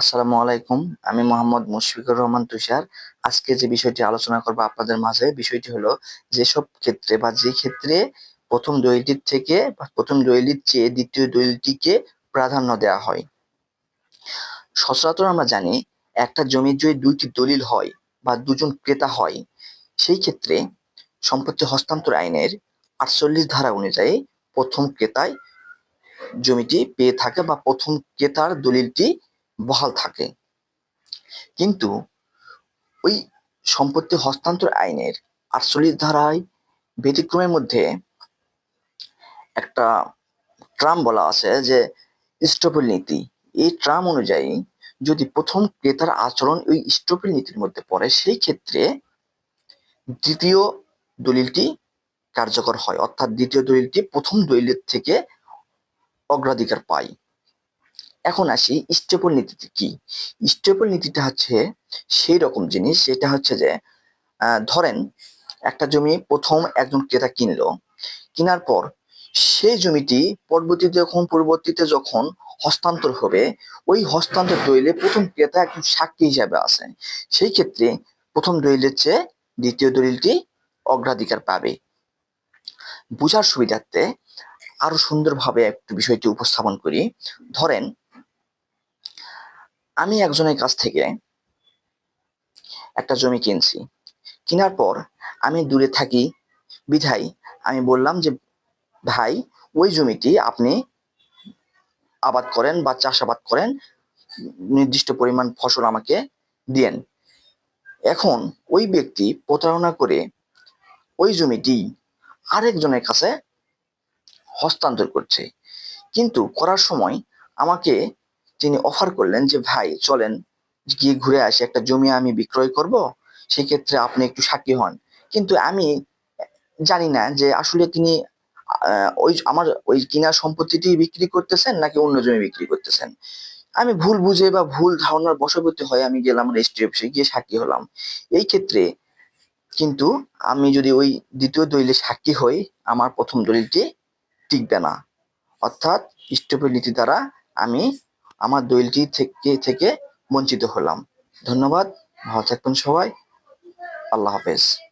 আসসালামু আলাইকুম। আমি মোহাম্মদ মুশফিকুর রহমান তুষার। আজকে যে বিষয়টি আলোচনা করব আপনাদের মাঝে, বিষয়টি হলো যেসব ক্ষেত্রে বা যে ক্ষেত্রে প্রথম দলিলটির থেকে প্রথম দলিলের চেয়ে দ্বিতীয় দলিলটিকে প্রাধান্য দেওয়া হয়। সচরাচর আমরা জানি একটা জমির যদি দুইটি দলিল হয় বা দুজন ক্রেতা হয়, সেই ক্ষেত্রে সম্পত্তি হস্তান্তর আইনের আটচল্লিশ ধারা অনুযায়ী প্রথম ক্রেতায় জমিটি পেয়ে থাকে বা প্রথম ক্রেতার দলিলটি বহাল থাকে। কিন্তু ওই সম্পত্তি হস্তান্তর আইনের আটচল্লিশ ধারায় ব্যতিক্রমের মধ্যে একটা ট্রাম বলা আছে যে স্টপেল নীতি। এই ট্রাম অনুযায়ী যদি প্রথম ক্রেতার আচরণ ওই স্টপেল নীতির মধ্যে পড়ে, সেই ক্ষেত্রে দ্বিতীয় দলিলটি কার্যকর হয়। অর্থাৎ দ্বিতীয় দলিলটি প্রথম দলিলের থেকে অগ্রাধিকার পায়। এখন আসি স্টেপল নীতিতে কি? স্টেপল নীতিটা হচ্ছে সেই রকম জিনিস, সেটা হচ্ছে যে ধরেন একটা জমি প্রথম একজন ক্রেতা কিনলো। কেনার পর সেই জমিটি পরবর্তীতে যখন পরবর্তীতে যখন হস্তান্তর হবে, ওই হস্তান্তর দলিলে প্রথম ক্রেতা একজন সাক্ষী হিসাবে আসেন সেই ক্ষেত্রে প্রথম দলিলের চেয়ে দ্বিতীয় দলিলটি অগ্রাধিকার পাবে। বোঝার সুবিধার্থে আরও সুন্দরভাবে একটু বিষয়টি উপস্থাপন করি। ধরেন আমি একজনের কাছ থেকে একটা জমি কিনছি। কেনার পর আমি দূরে থাকি। বিধায় আমি বললাম যে, ভাই, ওই জমিটি আপনি আবাদ করেন বা চাষাবাদ করেন। নির্দিষ্ট পরিমাণ ফসল আমাকে দিয়েন। এখন ওই ব্যক্তি প্রতারণা করে ওই জমিটি আরেকজনের কাছে হস্তান্তর করছে। কিন্তু করার সময় আমাকে তিনি অফার করলেন যে, ভাই, চলেন, গিয়ে ঘুরে আসি, একটা জমি আমি বিক্রয় করব, সেক্ষেত্রে আপনি একটু সাক্ষী হন। কিন্তু আমি জানি না যে, আসলে তিনি ওই আমার, ওই কিনা সম্পত্তিটি বিক্রি করতেছেন নাকি অন্য জমি বিক্রি করতেছেন? আমি ভুল বুঝে বা ভুল ধারণার বশবর্তী হয়ে আমি গেলাম রেজিস্ট্রি অফিসে, গিয়ে সাক্ষী হলাম। এই ক্ষেত্রে কিন্তু আমি যদি ওই দ্বিতীয় দলিলে সাক্ষী হই, আমার প্রথম দলিলটি টিকবে না। অর্থাৎ, স্টপের নীতি দ্বারা আমি আমার দলিলটি থেকে থেকে বঞ্চিত হলাম। ধন্যবাদ। ভালো থাকবেন সবাই। আল্লাহ হাফেজ।